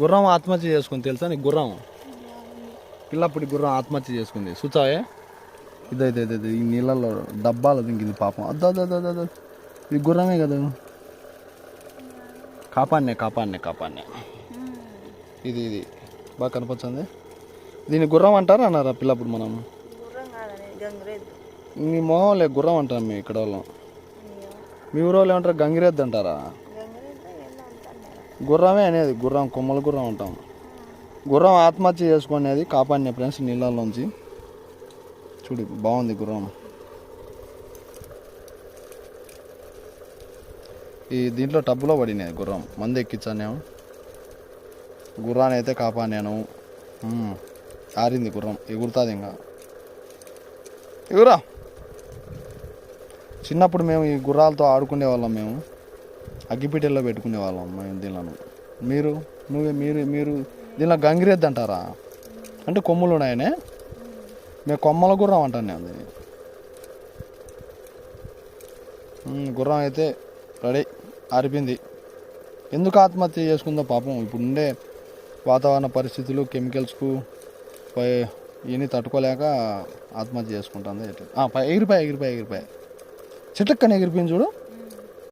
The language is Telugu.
గుర్రం ఆత్మహత్య చేసుకుంది తెలుసా నీకు గుర్రం? పిల్లప్పుడు గుర్రం ఆత్మహత్య చేసుకుంది. చూచావే ఇదే ఇదే ఇదే ఈ నీళ్ళల్లో డబ్బాలు దింగింది పాపం. అద్దా ఇది గుర్రమే కదా. కాపాన్నే కాపాన్నే కాపాన్నే ఇది ఇది. బాగా కనపచ్చింది దీన్ని గుర్రం అంటారా అన్నారా పిల్లప్పుడు మనం? మీ మొహం లే గుర్రం అంటాం మీ ఇక్కడ వాళ్ళం. మీ ఊరు వాళ్ళు ఏమంటారు? గంగిరెద్దు అంటారా అంటారు? గుర్రమే అనేది గుర్రం కొమ్మల గుర్రం అంటాం. గుర్రం ఆత్మహత్య చేసుకునేది కాపాడిన ఫ్రెండ్స్ నీళ్ళలోంచి చూడు బాగుంది గుర్రం. ఈ దీంట్లో టబ్బులో పడినది గుర్రం. మంది ఎక్కించానేమో గుర్రాన్ని అయితే కాపాడాను ఆరింది గుర్రం. ఎగురుతుంది ఇంకా. ఎగురా. చిన్నప్పుడు మేము ఈ గుర్రాలతో ఆడుకునే వాళ్ళం మేము. అగ్గిపెట్టెల్లో పెట్టుకునే వాళ్ళం మేము దీనిలను మీరు నువ్వే మీరు మీరు దీనిలో గంగిరెద్దు అంటారా అంటే కొమ్ములు ఉన్నాయనే? మేము కొమ్మల గుర్రం అంటాను నేను దీన్ని గుర్రం అయితే రెడీ ఆరిపోయింది. ఎందుకు ఆత్మహత్య చేసుకుందో పాపం ఇప్పుడు ఉండే వాతావరణ పరిస్థితులు కెమికల్స్కు పై ఇవన్నీ తట్టుకోలేక ఆత్మహత్య చేసుకుంటుంది. ఎగిరిపాయ ఎగిరిపాయ ఎగిరిపాయ. చెట్లక్కని ఎగిరిపోయింది చూడు.